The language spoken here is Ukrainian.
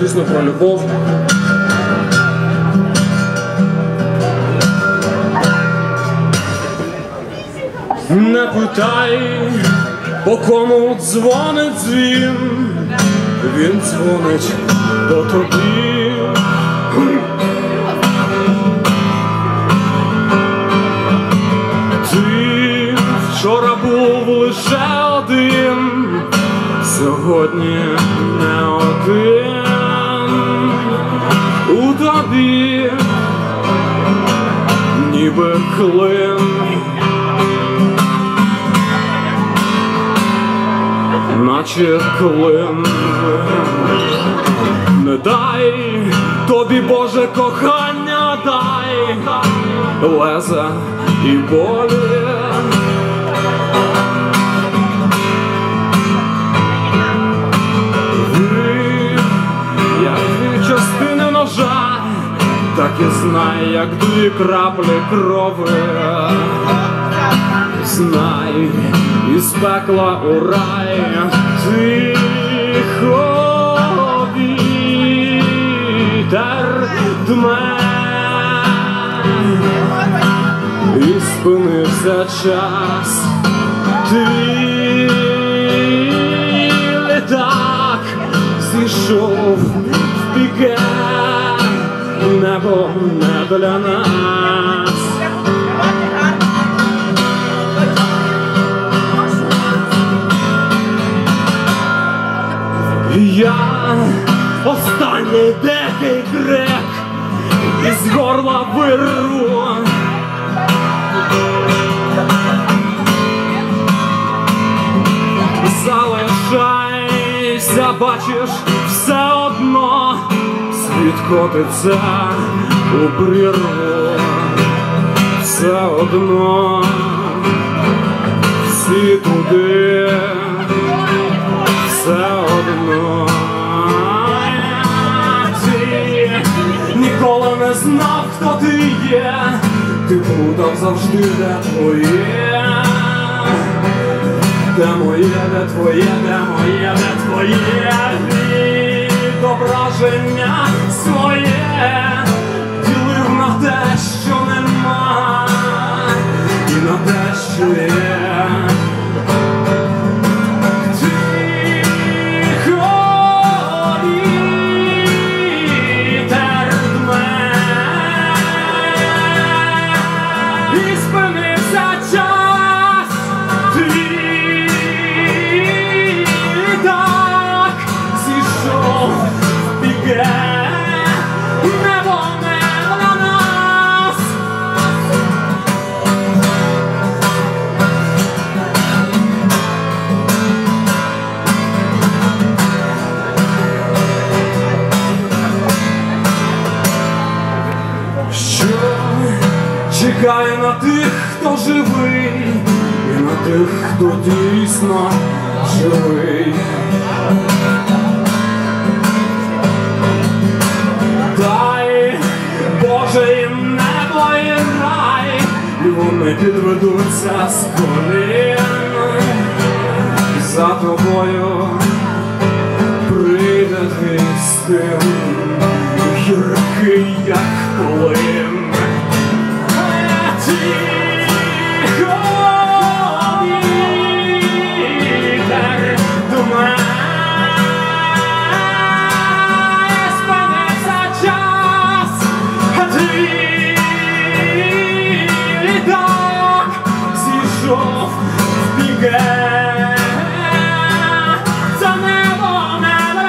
звісно, про любов. Не питай, по кому дзвонить дзвін, він дзвонить до тобі. Сьогодні не один у тобі, ніби клин. Наче клин не дай тобі Боже кохання дай леза і болі. Так і знай, як дві краплі крови. Знай, із пекла у рай тихо вітер дме і спинився час. Твій літак зійшов в піке небо не для нас. Я останній дикий крик із горла вирву. Залишайся, бачиш, все світ котиться у прірву. Все одно всі туди. Все одно. Ти ніколи не знав, хто ти є, ти плутав завжди, де твоє, де моє, де твоє, де моє, де твоє відображення своє чекає на тих, хто живий, і на тих, хто дійсно живий. Дай Боже їм небо і рай, і вони підведуться з колін за тобою прийде твій літак зійшов в біге. Це небо не.